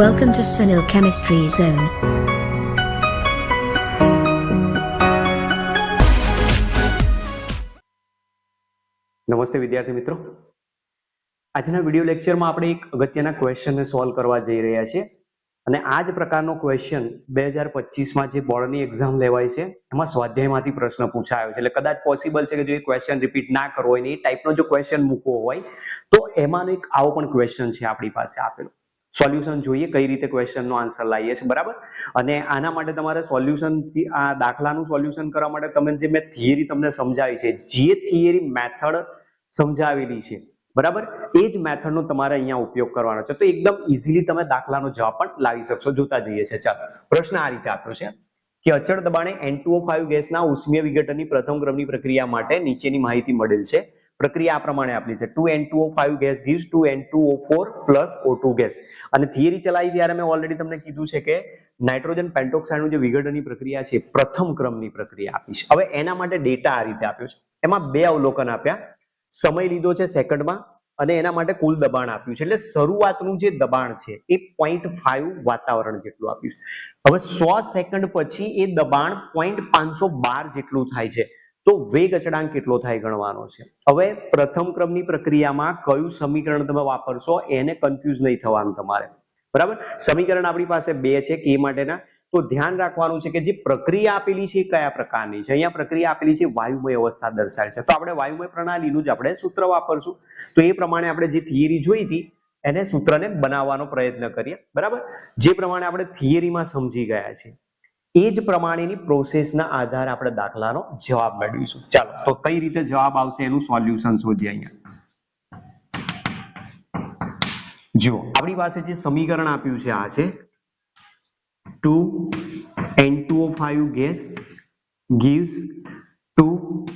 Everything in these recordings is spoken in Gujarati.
Welcome to Sunil Chemistry Zone. નમસ્તે વિદ્યાર્થી મિત્રો. આજના વીડિયો લેક્ચરમાં આપણે એક અગત્યના ક્વેશ્ચનને સોલ્વ કરવા જઈ રહ્યા છીએ. અને આ જ પ્રકારનો ક્વેશ્ચન બે હજાર પચીસમાં જે બોર્ડની એક્ઝામ લેવાય છે, એમાં સ્વાધ્યાયમાંથી પ્રશ્ન પૂછાયો છે. એટલે કદાચ પોસિબલ છે કે જો એ ક્વેશ્ચન રિપીટ ના કરવો હોય ને એ ટાઈપનો જો ક્વેશ્ચન મૂકવો હોય, તો એમાંનો એક આવો પણ ક્વેશ્ચન છે આપણી પાસે આપેલો. સોલ્યુશન જોઈએ કઈ રીતે ક્વેશ્ચનનો આન્સર લાવીએ છીએ, બરાબર? અને આના માટે તમારે સોલ્યુશન આ દાખલાનું સોલ્યુશન કરવા માટે તમે જે મેં થિયરી તમને સમજાવી છે, જે થિયરી મેથડ સમજાવેલી છે, બરાબર? એ જ મેથડનો તમારે અહીંયા ઉપયોગ કરવાનો છે. તો એકદમ ઇઝીલી તમે દાખલાનો જવાબ પણ લાવી શકશો, જોતા જઈએ છે ચાલો, પ્રશ્ન આ રીતે આપ્યો છે. કે અચળ દબાણે N2O5 ગેસના ઉષ્મીય વિઘટનની પ્રથમ ક્રમની પ્રક્રિયા માટે નીચેની માહિતી મળેલ છે. પ્રક્રિયા આ પ્રમાણે આપેલી છે. 2N2O5 gas gives two N O four plus O two gas અને થિયરી ચલાવી ત્યારે મેં ઓલરેડી તમને કીધું છે કે નાઇટ્રોજન પેન્ટોક્સાઇડનું જે વિઘટનની પ્રક્રિયા છે પ્રથમ ક્રમની પ્રક્રિયા આપી છે. હવે એના માટે ડેટા આ રીતે આપ્યો છે. એમાં બે અવલોકન આપ્યા. સમય લીધો છે સેકન્ડમાં અને એના માટે કુલ દબાણ આપ્યું છે. એટલે શરૂઆતનું જે દબાણ છે, એ પોઈન્ટ ફાઈવ વાતાવરણ જેટલું આપ્યું છે. હવે સો સેકન્ડ પછી એ દબાણ પોઈન્ટ પાંચસો બાર જેટલું થાય છે. તો વેગ અચળાંક કેટલો થાય ગણવાનો છે? હવે પ્રથમ ક્રમની પ્રક્રિયામાં કયું સમીકરણ તમે વાપરશો એને કન્ફ્યુઝ નહીં થવાનું તમારે. બરાબર? સમીકરણ આપણી પાસે બે છે કે માટેના. તો ધ્યાન રાખવાનું છે કે જે પ્રક્રિયા આપેલી છે કયા પ્રકારની છે? અહીંયા પ્રક્રિયા આપેલી છે વાયુમય અવસ્થા દર્શાવે છે. તો આપણે વાયુમય પ્રણાલીનું જ આપણે સૂત્ર વાપરશું. તો એ પ્રમાણે આપણે જે થિયરી જોઈ હતી, એને સૂત્રને બનાવવાનો પ્રયત્ન કરીએ. બરાબર? જે પ્રમાણે આપણે થિયરીમાં સમજી ગયા છે એ જ પ્રમાણેની પ્રોસેસના આધારે આપણે દાખલાનો જવાબ મેળવીશું. ચાલો, તો કઈ રીતે જવાબ આવશે એનું સોલ્યુશન શોધીએ અહીંયા. જુઓ, આપણી પાસે જે સમીકરણ આપ્યું છે, આ છે. Two N2O5 gas gives 2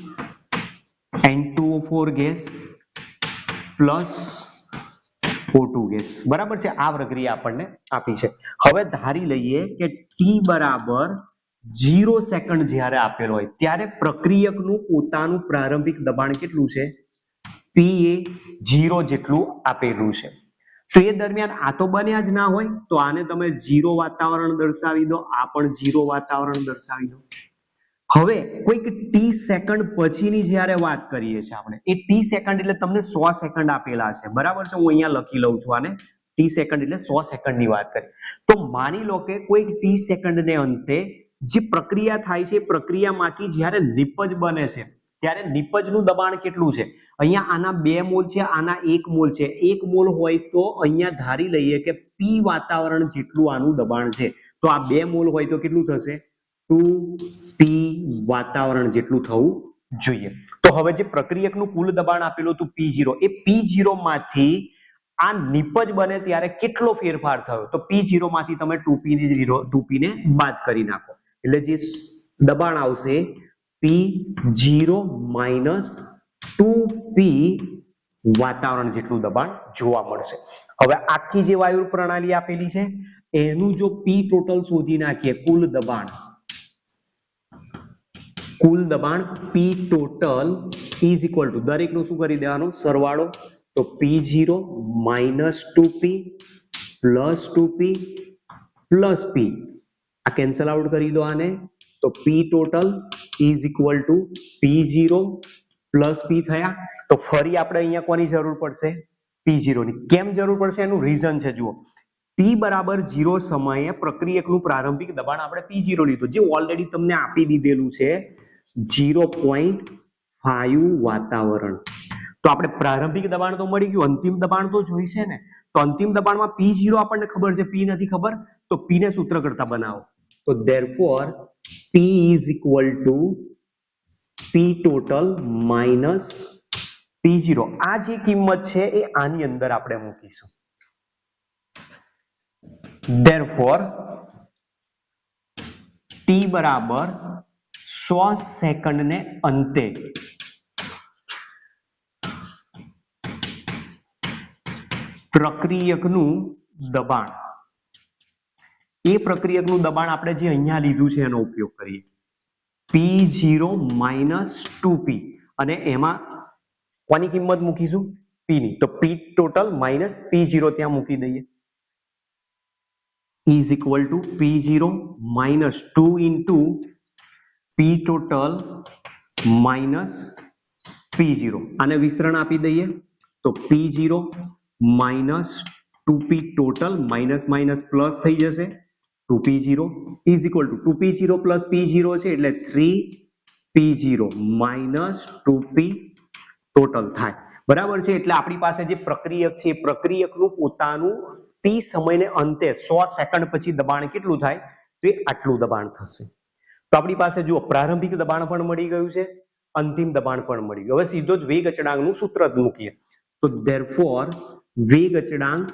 N2O4 gas plus O2 gas બરાબર છે? આ પ્રક્રિયા આપણને આપી છે. હવે ધારી લઈએ કે ટી બરાબર જીરો સેકન્ડ જ્યારે આપેલો હોય, ત્યારે પ્રક્રિયકનું પોતાનું પ્રારંભિક દબાણ કેટલું છે? પી એ જીરો જેટલું આપેલું છે. તો એ દરમિયાન આ તો બન્યા જ ના હોય, તો આને તમે જીરો વાતાવરણ દર્શાવી દો, આ પણ જીરો વાતાવરણ દર્શાવી દો. હવે કોઈક ટી સેકન્ડ પછીની જ્યારે વાત કરીએ છીએ આપણે, એ ટી સેકન્ડ એટલે તમને સો સેકન્ડ આપેલા છે. બરાબર છે? હું અહીંયા લખી લઉં છું આને. ટી સેકન્ડ એટલે સો સેકન્ડની વાત કરી. તો માની લો કે કોઈક ટી સેકન્ડને અંતે જે પ્રક્રિયા થાય છે, એ પ્રક્રિયામાંથી જ્યારે નિપજ બને છે, ત્યારે નિપજનું દબાણ કેટલું છે? અહીંયા આના બે મોલ છે, આના એક મોલ છે. એક મોલ હોય તો અહીંયા ધારી લઈએ કે પી વાતાવરણ જેટલું આનું દબાણ છે. તો આ બે મોલ હોય તો કેટલું થશે? ટુ પી વાતાવરણ જેટલું થવું જોઈએ. તો હવે જે પ્રક્રિયકનું કુલ દબાણ આપેલું હતું પી જીરો એ પી જીરો માંથી આ નિપજ બને ત્યારે કેટલો ફેરફાર થયો? તો પી જીરો માંથી તમે two P zero two P ને બાદ કરી નાખો. એટલે જે દબાણ આવશે P zero minus two P વાતાવરણ જેટલું દબાણ જોવા મળશે. હવે આખી જે વાયુ પ્રણાલી આપેલી છે, એનું જો પી ટોટલ શોધી નાખીએ, કુલ દબાણ કુલ દબાણ P total is equal to દરેકનું શું કરી દેવાનું? સરવાળો. તો P zero minus two P plus two P plus P આ કેન્સલ આઉટ કરી દો આને. તો P total is equal to P zero plus P થયા. તો ફરી આપણે અહીંયા કોની જરૂર પડશે? પી ની. કેમ જરૂર પડશે? એનું રીઝન છે, જુઓ. ટી બરાબર જીરો સમયે પ્રક્રિયકનું પ્રારંભિક દબાણ આપણે પી જીરો લીધું. જે ઓલરેડી તમને આપી દીધેલું છે જીરો પોઈન્ટ ફાઈવ વાતાવરણ. તો આપણે પ્રારંભિક દબાણ તો મળી ગયું, અંતિમ દબાણ તો જોઈશે ને. તો અંતિમ દબાણમાં પી જીરો આપણને ખબર છે પી નથી ખબર, તો પી ને સૂત્ર કરતા બનાવો. તો therefore P is equal to P total minus P zero. આ જે કિંમત છે, એ આની અંદર આપણે મૂકીશું. Therefore, t બરાબર 100 સેકન્ડ ને અંતે. પ્રક્રિયકનું દબાણ. એ પ્રક્રિયકનું દબાણ આપણે જે અહીંયા લીધું છે એનો ઉપયોગ કરીએ. P zero minus two P અને એમાં કોની કિંમત મૂકીશું? પી ની. તો P total minus P zero ત્યાં મૂકી દઈએ. Is equal to P zero minus two into P total minus P zero આને વિસ્તરણ આપી દઈએ તો P zero minus two P total minus minus plus થઈ જશે. Two P zero is equal to two P zero plus P zero છે એટલે three P zero minus two P total થાય. બરાબર છે? એટલે આપણી પાસે જે પ્રક્રિયક છે, એ પ્રક્રિયકનું પોતાનું ટી સમયને અંતે સો સેકન્ડ પછી દબાણ કેટલું થાય? તો આટલું દબાણ થશે. તો આપણી પાસે જુઓ, પ્રારંભિક દબાણ પણ મળી ગયું છે, અંતિમ દબાણ પણ મળી ગયું. હવે સીધો જ વેગ અચળાંકનું સૂત્ર જ મૂકીએ. તો ધેરફોર વેગ અચળાંક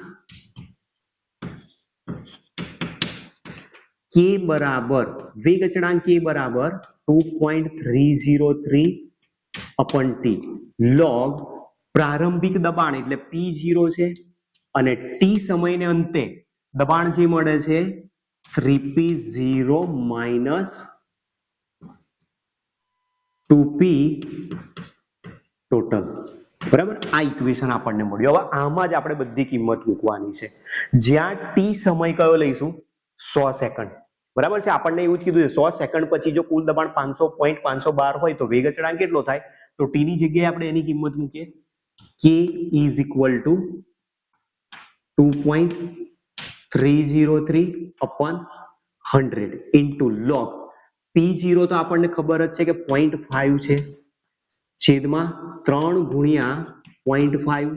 કે બરાબર, વેગ અચળાંક કે બરાબર two point three zero three upon T log પ્રારંભિક દબાણ એટલે પી ઝીરો છે અને ટી સમયને અંતે દબાણ જે મળે છે three P zero minus two P total. બરાબર? આ ઇક્વેશન આપણને મળ્યું. હવે આમાં જ આપણે બધી કિંમત મૂકવાની છે. જ્યાં ટી સમય કયો લઈશું? સો સેકન્ડ બરાબર છે? આપણને એવું જ કીધું છે, સો સેકન્ડ પછી જો કુલ દબાણ પાંચસો પોઈન્ટ પાંચસો બાર હોય તો વેગ અચળાંક કેટલો થાય? તો ટી ની જગ્યાએ આપણે એની કિંમત મૂકીએ. કે is equal to two point three zero three upon hundred into log P zero તો આપણને ખબર જ છે કે પોઈન્ટ ફાઈવ છે. છેદમાં ત્રણ ગુણ્યા point five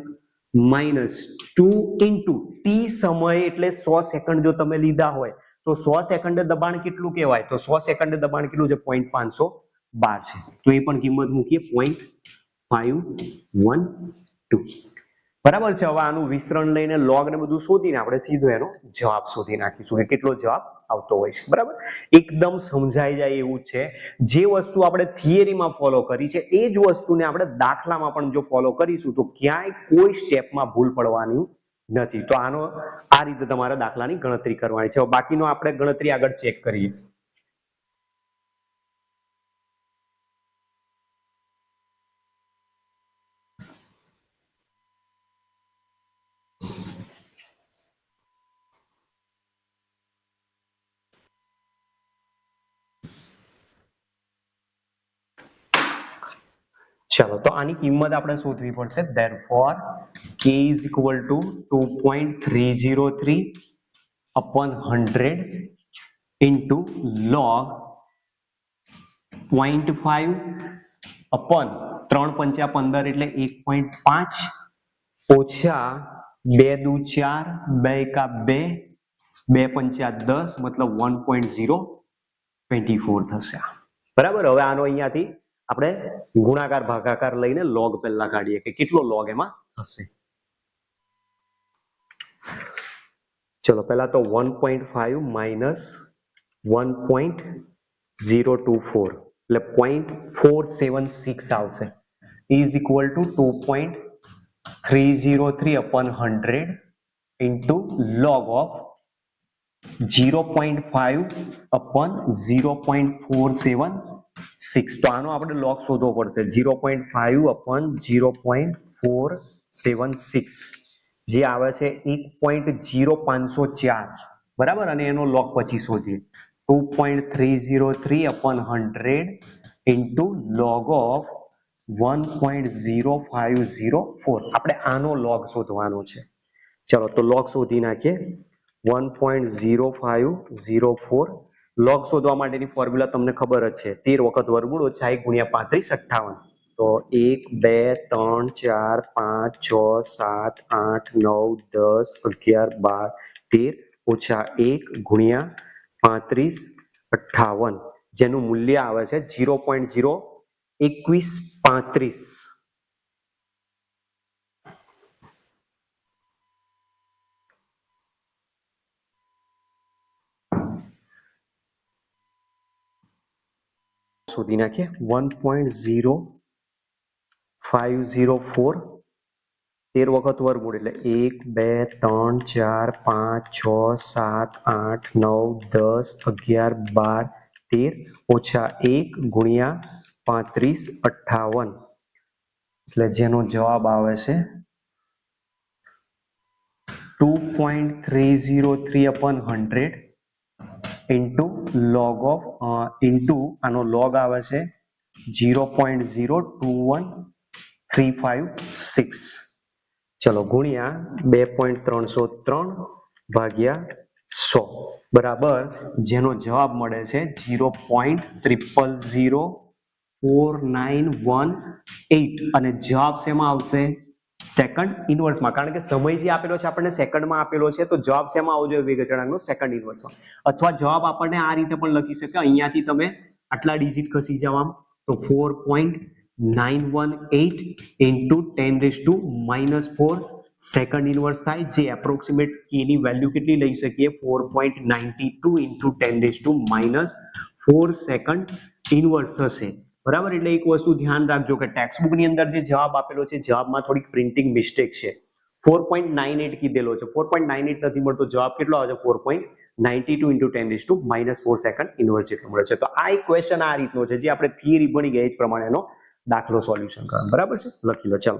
minus two into T સમય એટલે સો સેકન્ડ જો તમે લીધા હોય, તો સો સેકન્ડે દબાણ કેટલું કહેવાય? તો સો સેકન્ડે દબાણ કેટલું છે? પોઈન્ટ પાંચસો બાર છે. તો એ પણ કિંમત મૂકીએ પોઈન્ટ ફાઈવ વન ટુ બરાબર છે? હવે આનું વિસ્તરણ લઈને લોગ ને બધું શોધીને આપણે સીધો એનો જવાબ શોધી નાખીશું કે કેટલો જવાબ આવતો હોય છે. બરાબર? એકદમ સમજાઈ જાય એવું છે. જે વસ્તુ આપણે થિયરીમાં ફોલો કરી છે, એ જ વસ્તુને આપણે દાખલામાં પણ જો ફોલો કરીશું તો ક્યાંય કોઈ સ્ટેપમાં ભૂલ પડવાની નથી. તો આનો આ રીતે તમારે દાખલાની ગણતરી કરવાની છે. બાકીનો આપણે ગણતરી આગળ ચેક કરીએ. ચલો, તો આની કિંમત આપણે શોધવી પડશે. Therefore, k three zero three 2.303 upon 100 log log 0.5 upon 3 પંચા 15 એટલે 1.5 ઓછા 2 દુ 4 2 એકા 2 2 પંચા 10 મતલબ 1.024 થશે બરાબર? હવે આનો અહીંયાથી આપણે ગુણાકાર, ભાગાકાર લઈને લોગ પહેલા કાઢીએ કે કેટલો લોગ એમાં હશે? ચલો, પહેલા તો 1.5 માઇનસ 1.024 એટલે 0.476 આવશે. Is equal to 2.303 upon 100 into log of 0.5 for 0.476 તો આનો આપણે લોગ શોધવો પડશે. 0.5 અપોન 0.476 જે આવે છે 1.0504 બરાબર? અને એનો લોગ પછી શોધીએ. 2.303 અપોન 100 ઇન્ટુ લોગ ઓફ 1.0504 આપણે આનો લોગ શોધવાનો છે. ચલો, તો લોગ શોધી નાખીએ. 1.0504 લોગ શોધવા માટેની ફોર્મ્યુલા તમને ખબર જ છે. તેર વખત વર્ગમૂળ ઓછા એક ગુણ્યા પાંત્રીસ અઠ્ઠાવન. તો એક, બે, ત્રણ, ચાર, પાંચ, છ, સાત, આઠ, નવ, દસ, અગિયાર, બાર, તેર ઓછા એક ગુણ્યા પાંત્રીસ અઠ્ઠાવન. જેનું મૂલ્ય આવે છે ઝીરો પોઈન્ટ જીરો એકવીસ પાંત્રીસ. શોધી નાખીએ. One point zero five zero four તેર વખત વર્ગમૂળ એટલે એક, બે, ત્રણ, ચાર, પાંચ, છ, સાત, આઠ, નવ, દસ, અગિયાર, બાર, તેર, ઓછા એક ગુણ્યા પાંત્રીસ, અઠ્ઠાવન. એટલે જેનો જવાબ આવે છે two point three zero three upon hundred into log of into આનો લોગ આવે છે zero point zero two one three five six ચલો ગુણ્યા બે પોઈન્ટ ત્રણસો ત્રણ ભાગ્યા સો. બરાબર? જેનો જવાબ મળે છે zero point triple zero four nine one eight અને જવાબ શેમાં આવશે? સેકન્ડ ઇનવર્સમાં કારણ કે સમય જે આપેલો છે, આપણને સેકન્ડમાં આપેલો છે, તો જવાબ શેમાં આવવો જોઈએ? વેગ અચળાંકનો સેકન્ડ ઇન્વર્સમાં અથવા જવાબ આપણને આ રીતે પણ લખી શકે. અહીંયાથી તમે આટલા ડિજિટ ખસી જાવ તો four point nine one eight into ten raise to minus four second inverse થાય. જે એપ્રોક્સિમેટ કેની વેલ્યુ કેટલી લઈ શકીએ? Four point ninety two into ten raise to minus four second inverse થશે. બરાબર? એટલે એક વસ્તુ ધ્યાન રાખજો કે ટેક્સ્ટ બુકની અંદર જે જવાબ આપેલો છે, જવાબમાં થોડીક પ્રિન્ટિંગ મિસ્ટેક છે. ફોર પોઈન્ટ નાઇન એટ કીધેલો છે. ફોર પોઈન્ટ નાઇન એટ નથી મળતો. જવાબ કેટલો આવે છે? Four point ninety two into ten two minus four second inverse જેટલો મળે છે. તો આ એક ક્વેશ્ચન આ રીતનો છે, જે આપણે થિયરી ભણી ગયા એ જ પ્રમાણેનો દાખલો સોલ્યુશન કરવાનો. બરાબર છે? લખી લો. ચાલો.